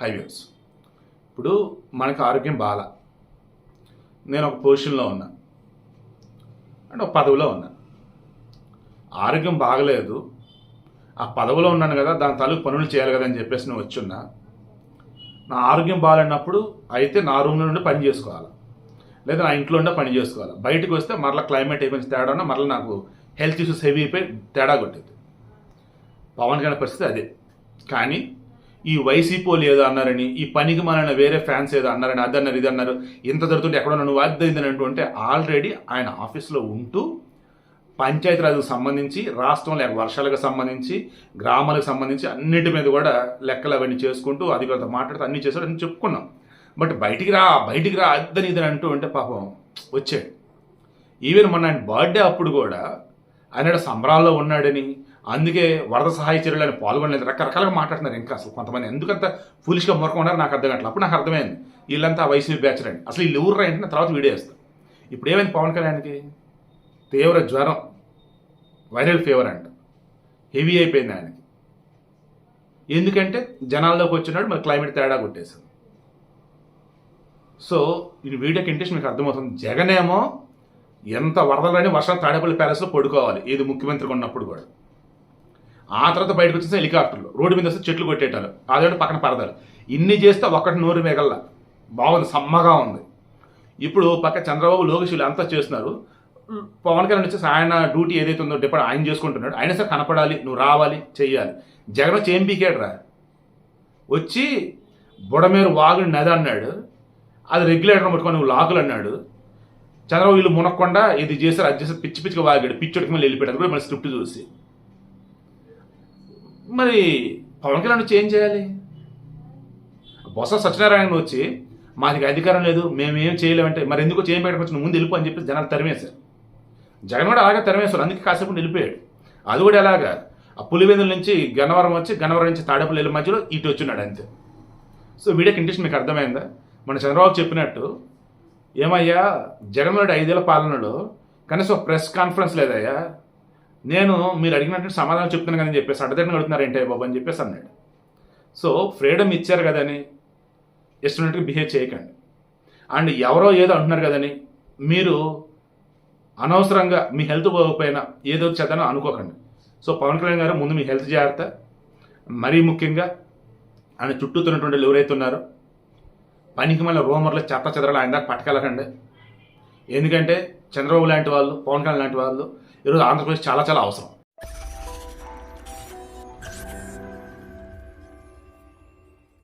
Highways ఇప్పుడు మనకు ఆరోగ్యం బాగా నేను ఒక పొజిషన్లో ఉన్నా. అంటే ఒక పదవిలో ఉన్నా. ఆరోగ్యం బాగలేదు. ఆ పదవిలో ఉన్నాను కదా దాని తలుపు పనులు చేయాలి కదా అని చెప్పేసి నేను వచ్చున్నా. నా ఆరోగ్యం బాగాలేనప్పుడు అయితే నా రూమ్లో నుండి పని చేసుకోవాలి? లేదా నా ఇంట్లో ఉండే పని చేసుకోవాలి? బయటకు వస్తే మరలా క్లైమేట్ ఏమైనా తేడా ఉన్నా మరలా నాకు హెల్త్ ఇష్యూస్ హెవీ అయిపోయి తేడా కొట్టేది. పవన్ కళ్యాణ్ పరిస్థితి అదే. కానీ ఈ వైసీపీ ఏదో అన్నారని ఈ పనికి మన వేరే ఫ్యాన్స్ ఏదో అన్నారని అది అన్నారు ఇది అన్నారు ఇంత జరుగుతుంటే ఎక్కడో నన్ను వాద్యిందని అంటుంటే ఆల్రెడీ ఆయన ఆఫీస్లో ఉంటూ పంచాయతీరాజ్కు సంబంధించి రాష్ట్రంలో వర్షాలకు సంబంధించి గ్రామాలకు సంబంధించి అన్నిటి మీద కూడా లెక్కలు అవన్నీ చేసుకుంటూ అధికారులతో మాట్లాడుతూ అన్నీ చేశాడు అని చెప్పుకున్నాం. బట్ బయటికి రా బయటికి రా అద్దని ఇదని అంటూ ఉంటే పాపం వచ్చాడు. ఈవెన్ మొన్న ఆయన బర్త్డే అప్పుడు కూడా ఆయన సంబరాల్లో ఉన్నాడని అందుకే వరద సహాయ చర్యలను పాల్గొనలేదు. రకరకాలుగా మాట్లాడుతున్నారు ఇంకా అసలు కొంతమంది. ఎందుకంత ఫులిష్గా మొరక నాకు అర్థం కావట్లేదు. అప్పుడు నాకు అర్థమైంది. వీళ్ళంతా వైసీపీ బ్యాచ్ రండి. అసలు వీళ్ళు ఊరు ఏంటంటే తర్వాత వీడియో వేస్తాను ఇప్పుడు ఏమైంది పవన్ కళ్యాణ్కి? తీవ్ర జ్వరం. వైరల్ ఫీవర్ అంట. హెవీ అయిపోయింది ఆయనకి. ఎందుకంటే జనాల్లోకి వచ్చినాడు మరి క్లైమేట్ తేడా కొట్టేసింది సో ఈ వీడియోకి ఇంట్రెస్ట్ మీకు అర్థమవుతుంది. జగనేమో ఎంత వరదలని వర్షాలు తాడేపల్లి ప్యాలెస్లో పడుకోవాలి. ఇది ముఖ్యమంత్రిగా ఉన్నప్పుడు కూడా. ఆ తర్వాత బయటకు వచ్చేసి హెలికాప్టర్లు. రోడ్డు మీద వస్తే చెట్లు కొట్టేటారు అదే పక్కన పరదాలు. ఇన్ని చేస్తే ఒక్కటి నోరు మేగల్లా. బాగుంది సమ్మగా ఉంది. ఇప్పుడు పక్క చంద్రబాబు లోకేష్ అంతా చేస్తున్నారు. పవన్ కళ్యాణ్ వచ్చేసి ఆయన డ్యూటీ ఏదైతే ఉందో డిపార్ట్ ఆయన చేసుకుంటున్నాడు. ఆయన సరే కనపడాలి నువ్వు రావాలి చెయ్యాలి. జగన్ వచ్చి ఏం రా? వచ్చి బుడమేరు వాగుని నది అన్నాడు. అది రెగ్యులేటర్ పట్టుకొని నువ్వు లాకులు అన్నాడు. చంద్రబాబు వీళ్ళు మునక్కుండా ఇది చేశారు అది చేశారు పిచ్చి పిచ్చిగా వాగాడు. పిచ్చోడికి మళ్ళీ వెళ్ళిపోయాడు కూడా మళ్ళీ స్క్రిప్ట్ చూసి. మరి పవన్ కళ్యాణ్ వచ్చి ఏం చేయాలి? బొత్స సత్యనారాయణ వచ్చి మాది అధికారం లేదు మేము ఏం చేయలేమంటే మరి ఎందుకు చేయం పెట్టవచ్చు ముందు వెళ్ళిపో అని చెప్పి జనాలు తరిమేశారు. జగన్ కూడా అలాగే తరిమేశారు అందుకే కాసేపు వెళ్ళిపోయాడు. అది కూడా ఎలాగా? ఆ పులివెందుల నుంచి గన్నవరం వచ్చి గన్నవరం నుంచి తాడేపల్లి వెళ్ళి మధ్యలో ఇటు వచ్చినాడు అంతే. సో వీడియో కండిషన్ మీకు అర్థమైందా? మన చంద్రబాబు చెప్పినట్టు ఏమయ్యా జగన్మోహన్ రెడ్డి ఐదేళ్ళ పాలనలో కనీసం ప్రెస్ కాన్ఫరెన్స్ లేదయ్యా? నేను మీరు అడిగినట్టు సమాధానం చెప్తున్నాను కానీ చెప్పేసి అడ్డదడిని అడుగుతున్నారు ఏంటి బాబు అని చెప్పేసి అన్నాడు. సో ఫ్రీడమ్ ఇచ్చారు కదని ఇష్టమైనట్టుగా బిహేవ్ చేయకండి. అండ్ ఎవరో ఏదో అంటున్నారు కదని మీరు అనవసరంగా మీ హెల్త్ పోకపోయినా ఏదో చేద్దానో అనుకోకండి. సో పవన్ కళ్యాణ్ గారు ముందు మీ హెల్త్ జాగ్రత్త మరీ ముఖ్యంగా ఆయన చుట్టూతున్నటువంటి ఎవరైతే ఉన్నారో పనికి మళ్ళీ రోమర్లు చెత్త చెదరలు ఆయన దాకా ఎందుకంటే చంద్రబాబు లాంటి వాళ్ళు పవన్ కళ్యాణ్ లాంటి వాళ్ళు ఈరోజు ఆంధ్రప్రదేశ్ చాలా చాలా అవసరం.